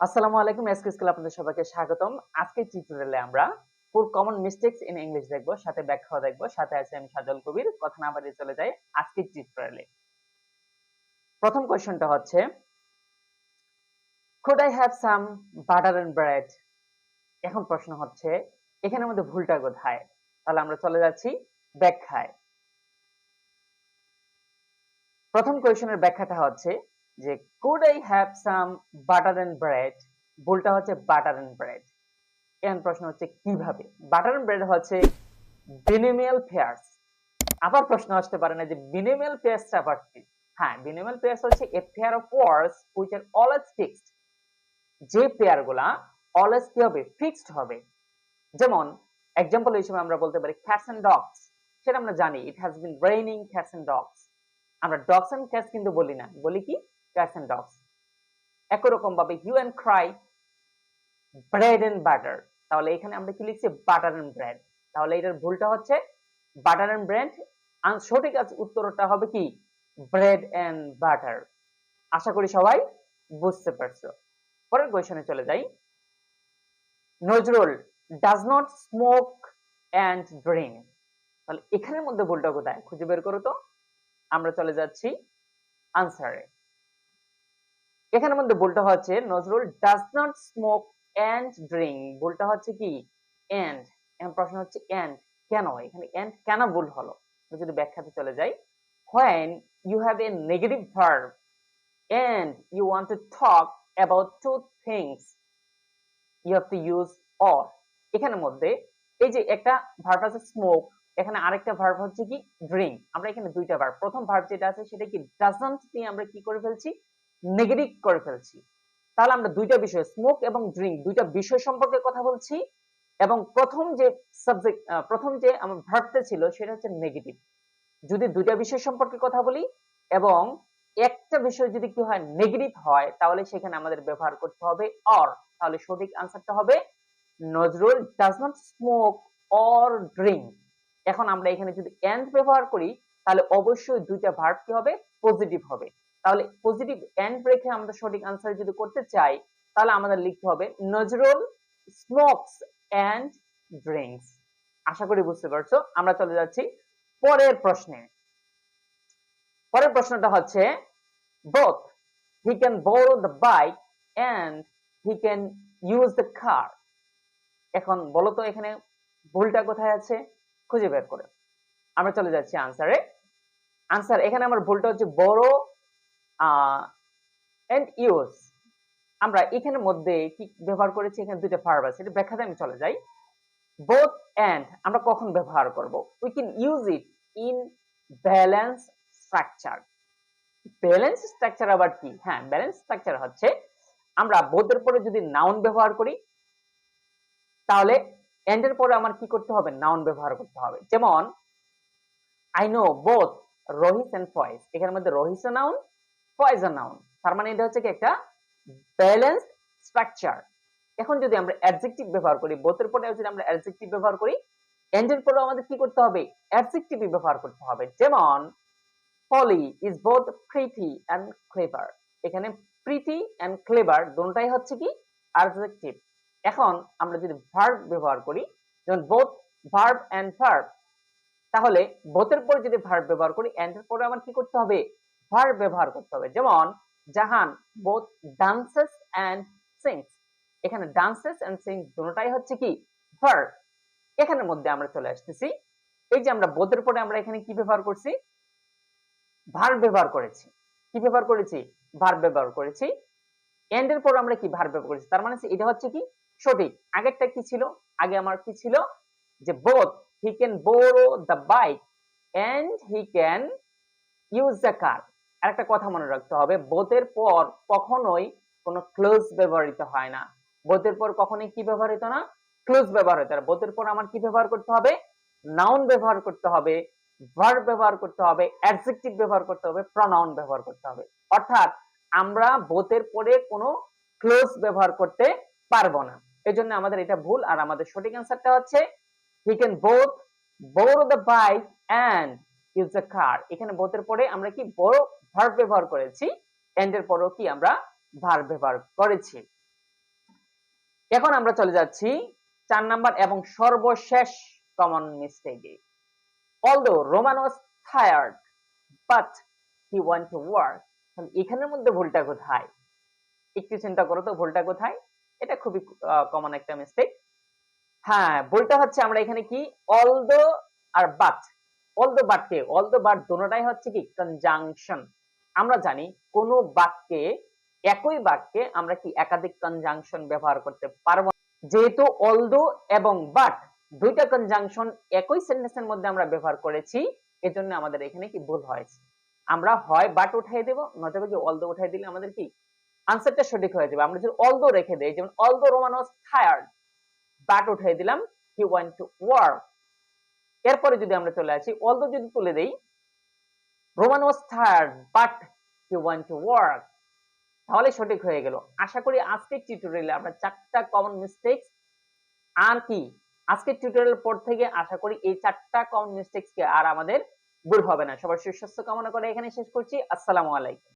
আসসালামু আলাইকুম SK school আপনাদের সবাইকে স্বাগতম। আজকের টিউটোরিয়ালে আমরা four common mistakes in English দেখব, সাথে ব্যাখ্যা দেখব, সাথে আছে আমি সাজল কবির। কথা না বাড়িয়ে চলে যাই আজকের টিউটোরিয়ালে প্রথম কোশ্চেনটা হচ্ছে, could i have some butter and bread? এখন প্রশ্ন হচ্ছে, এখানের মধ্যে ভুলটা কোথায়? তাহলে আমরা চলে যাচ্ছি ব্যাখ্যায়। প্রথম কোয়েশনের ব্যাখ্যাটা হচ্ছে যে, could I have some butter and bread? ভুলটা হচ্ছে butter and bread. এখন প্রশ্ন হচ্ছে, কীভাবে? And bread হচ্ছে binomial pairs. আবার প্রশ্ন আসতে পারে না যে, binomial pairs আবার কি? হ্যাঁ binomial pairs হচ্ছে a pair of words which are always fixed. যে পেয়ারগুলা অলওয়েজ কি হবে? ফিক্সড হবে. যেমন এক্সাম্পল হিসেবে আমরা বলতে পারি ক্যাটস এন্ড ডগস সেটা আমরা জানি it has been raining cats and dogs আমরা ডগস এন্ড ক্যাটস কিন্তু বলি না। বলি কি? ক্যাটস এন্ড ডগস একই রকম ভাবে you and cry bread and butter তাহলে এখানে আমরা কি লিখছি? বাটার এন্ড ব্রেড তাহলে এটার ভুলটা হচ্ছে বাটার এন্ড ব্রেড সঠিক উত্তরটা হবে কি? ব্রেড এন্ড বাটার আশা করি সবাই বুঝতে পারছ। পরের কোয়েশনে চলে যাই। Nazrul does not smoke and drink তাহলে এখানের মধ্যে ভুলটা কোথায়? খুঁজে বের করো তো। আমরা চলে যাচ্ছি আনসারে এখানের মধ্যে ভুলটা হচ্ছে, Nazrul does not smoke and drink ভুলটা হচ্ছে কি? এন্ড এখন প্রশ্ন হচ্ছে এন্ড কেন? এখানে এন্ড কেন ভুল হলো? যদি ব্যাখ্যাতে চলে যাই, when you have a negative verb and you want to talk about two things, you have to use or এখানের মধ্যে এই যে একটা ভার্ব আছে স্মোক এখানে আরেকটা ভার্ব হচ্ছে কি? ড্রিঙ্ক আমরা এখানে দুইটা ভার্ব প্রথম ভার্ব যেটা আছে সেটা কি? ডাজন্ট দিয়ে আমরা কি করে ফেলছি? নেগেটিভ করে ফেলছি। তাহলে আমরা দুইটা বিষয় স্মোক এবং ড্রিঙ্ক দুইটা বিষয় সম্পর্কে কথা বলছি। এবং প্রথম যে সাবজেক্ট প্রথম যে আমার ভার্বটা ছিল, সেটা হচ্ছে নেগেটিভ যদি দুইটা বিষয় সম্পর্কে কথা বলি, এবং একটা বিষয় যদি কি হয় নেগেটিভ হয়, তাহলে সেখানে আমাদের ব্যবহার করতে হবে অর তাহলে সঠিক আনসারটা হবে, Nazrul does not smoke or drink এখন আমরা এখানে যদি এন্ড ব্যবহার করি, তাহলে অবশ্যই দুইটা ভার্ব কি হবে? পজিটিভ হবে। তাহলে পজিটিভ এন্ড রেখে আমরা সঠিক আনসার যদি করতে চাই, তাহলে আমাদের লিখতে হবে নজরুল স্মোকস এন্ড ড্রিঙ্কস আশা করি বুঝতে পারছ। আমরা চলে যাচ্ছি পরের প্রশ্নে। পরের প্রশ্নটা হচ্ছে, both he can borrow the bike and he can use the car. এখন বলো তো এখানে ভুলটা কোথায় আছে? খুঁজে বের করে। আমরা চলে যাচ্ছি আনসারে আনসার এখানে আমার ভুলটা হচ্ছে বড় এন্ড ইউজ আমরা এখানের মধ্যে কি ব্যবহার করেছি? এখানে দুইটা ভার্ব আছে। এটা ব্যাখ্যাতে আমি চলে যাই। বোথ এন্ড আমরা কখন ব্যবহার করব? We can use it in balance structure balance structure আবার কি? হ্যাঁ ব্যালেন্স স্ট্রাকচার হচ্ছে, আমরা বোধের পরে যদি নাউন ব্যবহার করি, তাহলে এন্ডের পরে আমার কি করতে হবে? নাউন ব্যবহার করতে হবে। যেমন I know both Rahis and Foyez এখানের মধ্যে রহিস নাউন ফয়েজ নাউন তার মানে এটা হচ্ছে কি একটা ব্যালেন্স স্ট্রাকচার এখন যদি আমরা অ্যাডজেক্টিভ ব্যবহার করি বোথের পরে যদি আমরা অ্যাডজেক্টিভ ব্যবহার করি এন্ডের পরে আমাদের কি করতে হবে? অ্যাডজেক্টিভ ব্যবহার করতে হবে। যেমন Polly is both pretty and clever এখানে প্রিটি এন্ড ক্লেভার দুটাই হচ্ছে কি? অ্যাডজেক্টিভ এখন আমরা যদি ভার্ব ব্যবহার করি, যেমন বোথ ভার্ব এন্ড ভার্ব তাহলে বোথের পরে যদি ভার্ব ব্যবহার করি এন্ড এর পরে আমার কি করতে হবে? ভার্ব ব্যবহার করতে হবে। যেমন, Jahan both dances and sings এখানে ডান্সেস এন্ড সিংস দুটোটাই হচ্ছে কি? ভার্ব এখানের মধ্যে আমরা চলে আসতেছি। এই যে আমরা বোথের পরে আমরা এখানে কি ব্যবহার করছি? ভার্ব ব্যবহার করেছি। কি ব্যবহার করেছি? ভার্ব ব্যবহার করেছি। এন্ড এর পর আমরা কি ভার্ব ব্যবহার করেছি? তার মানে এটা হচ্ছে কি? সঠিক। আগেরটা কি ছিল? আগে আমার কি ছিল? যে both he can borrow the bike and he can use the car আরেকটা কথা মনে রাখতে হবে বোথের পর কখনোই কোনো ক্লোজ ব্যবহৃত হয় না। বোথের পর কখনোই কি ব্যবহৃত না? ক্লোজ ব্যবহার হতে হয়। বোথের পর আমার কি ব্যবহার করতে হবে? নাউন ব্যবহার করতে হবে ভার্ব ব্যবহার করতে হবে অ্যাডজেক্টিভ ব্যবহার করতে হবে প্রনাউন ব্যবহার করতে হবে। অর্থাৎ আমরা বোথের পরে কোনো ক্লোজ ব্যবহার করতে পারব না। এই জন্য আমাদের এটা ভুল আর আমাদের সঠিক অ্যান্সারটা হচ্ছে he can both bore the bike and use the car এখানে বোথের পরে আমরা কি বড় ভার্ব ব্যবহার করেছি এন্ড এর পরেও কি আমরা ভার্ব ব্যবহার করেছি। এখন আমরা চলে যাচ্ছি চার নাম্বার এবং সর্বশেষ কমন মিস্টেকে Roman was tired, but he want to work. তাহলে এখানের মধ্যে ভুলটা কোথায়? একটু চিন্তা করো তো, ভুলটা কোথায়? এটা খুবই কমন একটা মিস্টেক হ্যাঁ ভুলটা হচ্ছে আমরা এখানে কি? অলদো আর বাট অলদো বাটকে অলদো বাট দুটোটাই হচ্ছে কি? কনজাংশন আমরা জানি কোন বাক্যে, একই বাক্যে আমরা কি একাধিক কনজাংশন ব্যবহার করতে পারব? যেহেতু অলদো এবং বাট দুইটা কনজাংশন একই সেন্টেন্সের মধ্যে আমরা ব্যবহার করেছি, এজন্য আমাদের এখানে কি ভুল হয়েছে? আমরা হয় বাট উঠাই দেব নয়তো কি অলদো উঠাই দিলে আমাদের কি আনসারটা সঠিক হয়ে যাবে। আমরা যদি অলদো রেখে দেই, যেমন although Roman was tired but উঠাই দিলাম হি ওয়ান্ট টু ওয়ার্ক এরপরে যদি আমরা চলে আসি অলদো যদি তুলে দেই Roman was but he want to work তাহলে সঠিক হয়ে গেল। আশা করি আজকের টিউটোরিয়ালে আমরা চারটা কমন মিস্টেকস আর কি আজকের টিউটোরিয়াল পর থেকে আশা করি এই চারটা কমন মিস্টেকস কে আর আমাদের ভুল হবে না। সবার সুস্বাস্থ্য কামনা করে এখানে শেষ করছি। আসসালামু আলাইকুম।